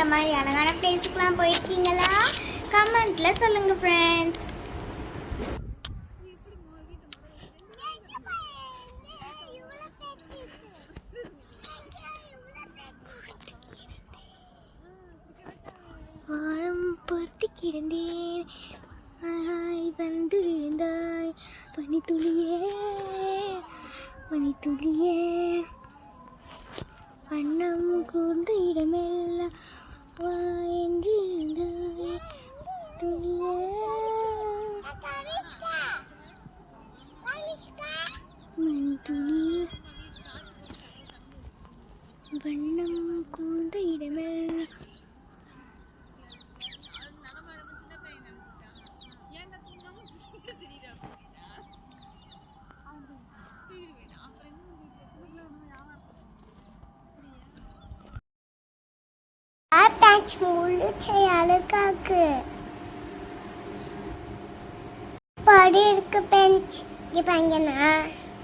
இந்த மாதிரி அழகான பிளேஸுக்குலாம் போயிருக்கீங்களா? கமெண்ட்ல சொல்லுங்க ஃப்ரெண்ட்ஸ் வானம் பொறுத்து கிடந்தேன். வந்து விழுந்தாய். பனித்துளியே பனித்துளியே. வண்ணம் கூர்ந்த இடமே மணித்துளியே வண்ணம் கூர்ந்த இடமெல்லாம் பேட்ச் முழிச்சை அழுக்காக்கு படி இருக்கு பெஞ்ச். இப்போ இங்கே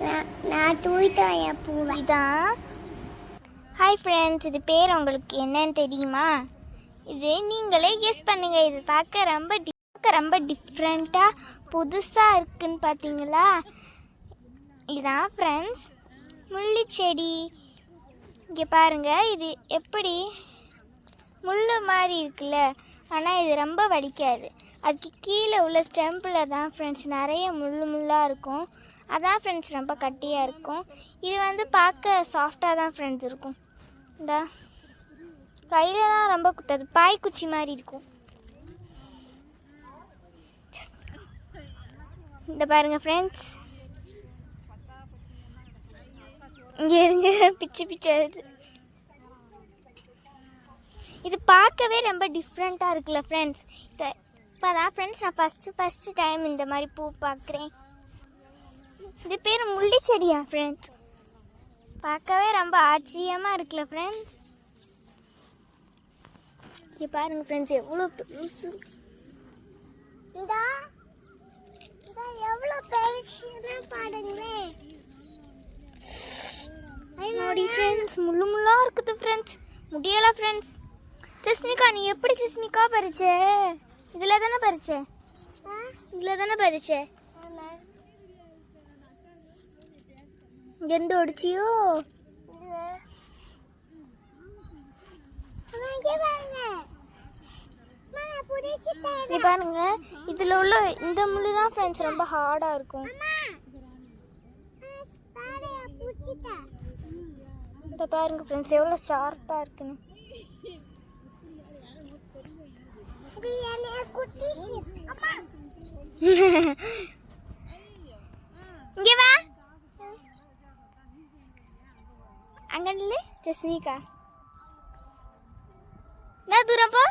நான் நான்- நான் தூய்த்தோய பூவை. இதான் ஹாய் ஃப்ரெண்ட்ஸ் இது பேர் உங்களுக்கு என்னன்னு தெரியுமா? இது நீங்களே கெஸ் பண்ணுங்க. இது பார்க்க ரொம்ப பார்க்க ரொம்ப டிஃப்ரெண்ட்டாக புதுசாக இருக்குன்னு பார்த்தீங்களா? இதான் ஃப்ரெண்ட்ஸ் முள்ளிச்செடி இங்கே பாருங்க இது எப்படி முள் மாதிரி இருக்குல்ல? ஆனால் இது ரொம்ப வலிக்காது அதுக்கு கீழே உள்ள ஸ்டெம்பில் தான் ஃப்ரெண்ட்ஸ் நிறைய முள் முள்ளாக இருக்கும். அதான் ஃப்ரெண்ட்ஸ் ரொம்ப கட்டியாக இருக்கும். இது வந்து பார்க்க சாஃப்டாக தான் ஃப்ரெண்ட்ஸ் இருக்கும். இந்த. கையிலலாம் ரொம்ப குத்தாது. பாய் குச்சி மாதிரி இருக்கும். இந்த பாருங்கள் ஃப்ரெண்ட்ஸ் இங்கே இருங்க. பிச்சு பிச்சு வருது. இது பார்க்கவே ரொம்ப டிஃப்ரெண்ட்டாக இருக்குல்ல ஃப்ரெண்ட்ஸ் இப்போ இப்போ தான் ஃப்ரெண்ட்ஸ் நான் ஃபஸ்ட்டு ஃபஸ்ட்டு டைம் இந்த மாதிரி பூ பார்க்குறேன். இது பேர் முள்ளிச்செடியா ஃப்ரெண்ட்ஸ் பார்க்கவே ரொம்ப ஆச்சரியமாக இருக்குல்ல ஃப்ரெண்ட்ஸ் இங்கே பாருங்க ஃப்ரெண்ட்ஸ் எவ்வளோ பெருசு. எவ்வளோ பெருசுன்னு பாருங்களேன். ஐநோடி ஃப்ரெண்ட்ஸ் முள்ளு முள்ளாக இருக்குது ஃப்ரெண்ட்ஸ் முடியல ஃப்ரெண்ட்ஸ் ஜஸ்மிகா நீ எப்படி ஜஸ்மிகா பறிச்ச? இதில் தானே பறிச்ச? இதில் தானே பறிச்ச? இங்கேருந்து ஒடிச்சியோ? நீ பாருங்க. இதில் உள்ள இந்த முள்ளு தான் ஃப்ரெண்ட்ஸ் ரொம்ப ஹார்டாக இருக்கும். இந்த பாருங்க ஃப்ரெண்ட்ஸ் எவ்வளோ ஷார்ப்பாக இருக்குன்னு. കണ്ടില്ലേ? ജസ്മിക. എന്നാ ദൂരം പോ